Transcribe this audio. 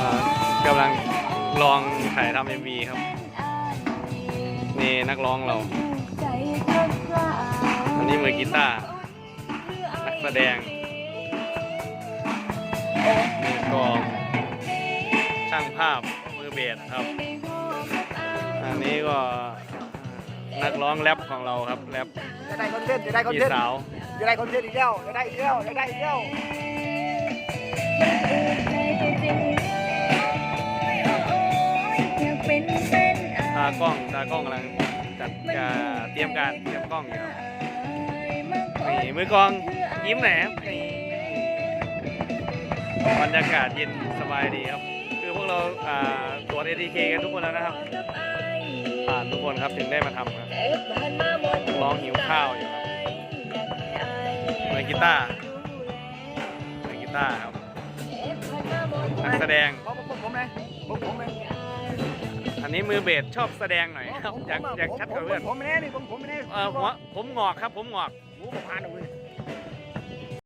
อ่ากำลังลองถ่ายทำเอ็มวีครับ นี่นักร้องเรา อันนี้มือกีตาร์นักแสดงมือกลอง ช่างภาพมือเบสครับ อันนี้ก็นักร้องแรปของเราครับแรปจะได้คอนเทนต์จะได้คอนพี่เทนต์สาวจะได้คอนเทนต์อีกแล้วจะได้อีกแล้วจะได้อีกแล้วากล้องตากล้องกำลังจัดการเตรียมการเตรียมกล้องอยู่ครับนี่มือกลองยิ้มแหนมนี่บรรยากาศเย็นสบายดีครับ คือพวกเราตรวจ ATK กันทุกคนแล้วนะครับ ผ่านทุกคนครับถึงได้มาทำครับร้องหิวข้าวอยู่ครับมือกีตาร์มือกีตาร์ครับนักแสดงผมผมผมไหมผมผมไหม อันนี้มือเบสชอบแสดงหน่อยครับอยากอยากชัดกับเพื่อนผมไม่แน่นี่ผมผมไม่แน่เออหัวผมงอกครับผมงอกหูผมผ่านเลย